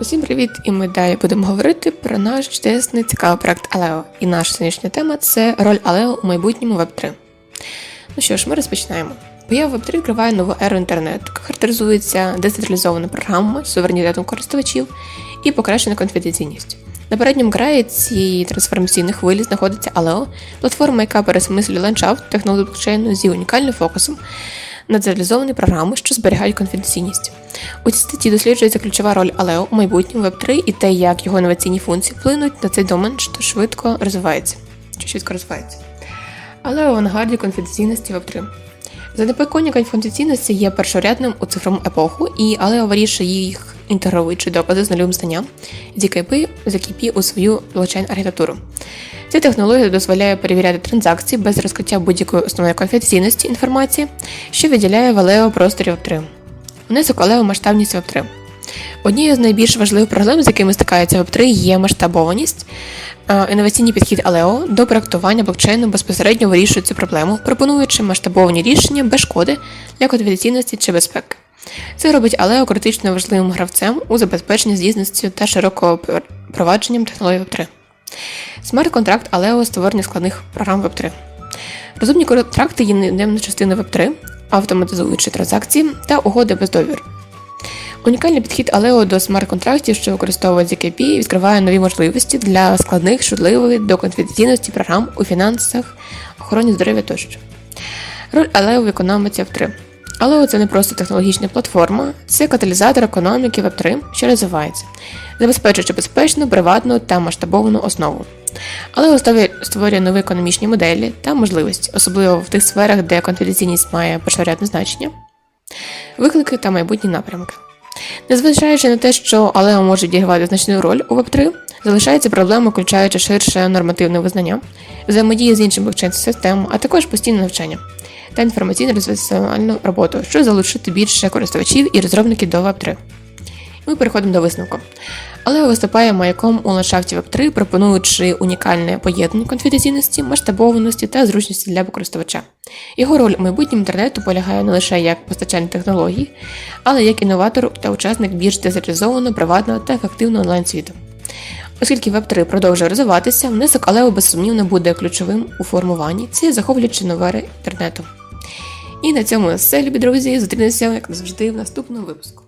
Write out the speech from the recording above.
Усім привіт! І ми далі будемо говорити про наш чудесний цікавий проект Алео. І наша сьогоднішня тема це роль Алео у майбутньому Web3. Ну що ж, ми розпочинаємо. Поява Web3 відкриває нову еру інтернету, яка характеризується децентралізованими програмами, суверенітетом користувачів і покращеною конфіденційністю. На передньому краї цієї трансформаційної хвилі знаходиться Aleo, платформа, яка пересмислює ландшафт технології блокчейну зі унікальним фокусом на централізовані програми, що зберігають конфіденційність. У цій статті досліджується ключова роль Aleo у майбутньому Web3 і те, як його інноваційні функції вплинуть на цей домен, що швидко розвивається. Що швидко розвивається. Aleo в авангарді конфіденційності Web3. Занепокоєння конфіденційності є першорядним у цифровому епоху, і Aleo вирішує їх інтегруючи докази з нульовим знанням ZKP, ZKP у свою блокчейн-архітектуру. Ця технологія дозволяє перевіряти транзакції без розкриття будь-якої основної конфіденційності інформації, що виділяє в Aleo просторі Web3. Внесок Aleo масштабність Web3. Однією з найбільш важливих проблем, з якими стикається Web3, є масштабованість. Е, Інноваційний підхід Aleo до проектування блокчейну безпосередньо вирішує цю проблему, пропонуючи масштабовані рішення без шкоди для конфіденційності чи безпеки. Це робить Aleo критично важливим гравцем у забезпеченні здійсністю та широкого провадженням технологій Web3. Смарт-контракт Aleo створення складних програм Web3. Розумні контракти є невід'ємною частиною Web3, автоматизуючи транзакції та угоди без довір. Унікальний підхід Алео до смарт-контрактів, що використовує ZKP, відкриває нові можливості для складних, шутливих до конфіденційності програм у фінансах, охороні здоров'я тощо. Роль Алео в економіці Web3. Aleo – це не просто технологічна платформа, це каталізатор економіки Web3, що розвивається, забезпечуючи безпечну, приватну та масштабовану основу. Aleo створює- нові економічні моделі та можливості, особливо в тих сферах, де конфіденційність має першорядне значення, виклики та майбутні напрямки. Незважаючи на те, що Aleo може відігравати значну роль у Web3, залишається проблема, включаючи ширше нормативне визнання, взаємодії з іншим блокчейн-системами, а також постійне навчання та інформаційно-розвивальну роботу, щоб залучити більше користувачів і розробників до Web3. Ми переходимо до висновку. Але виступає маяком у ландшафті Web3, пропонуючи унікальне поєднання конфіденційності, масштабованості та зручності для користувача. Його роль у майбутньому інтернету полягає не лише як постачальник технологій, але як інноватор та учасник більш децентралізованого, приватного та ефективного онлайн-світу. Оскільки Web3 продовжує розвиватися, внесок Алео безсумнівно буде ключовим у формуванні цієї захоплюючої новери інтернету. І на цьому все, любі друзі. Зустрінемося, як завжди, в наступному випуску.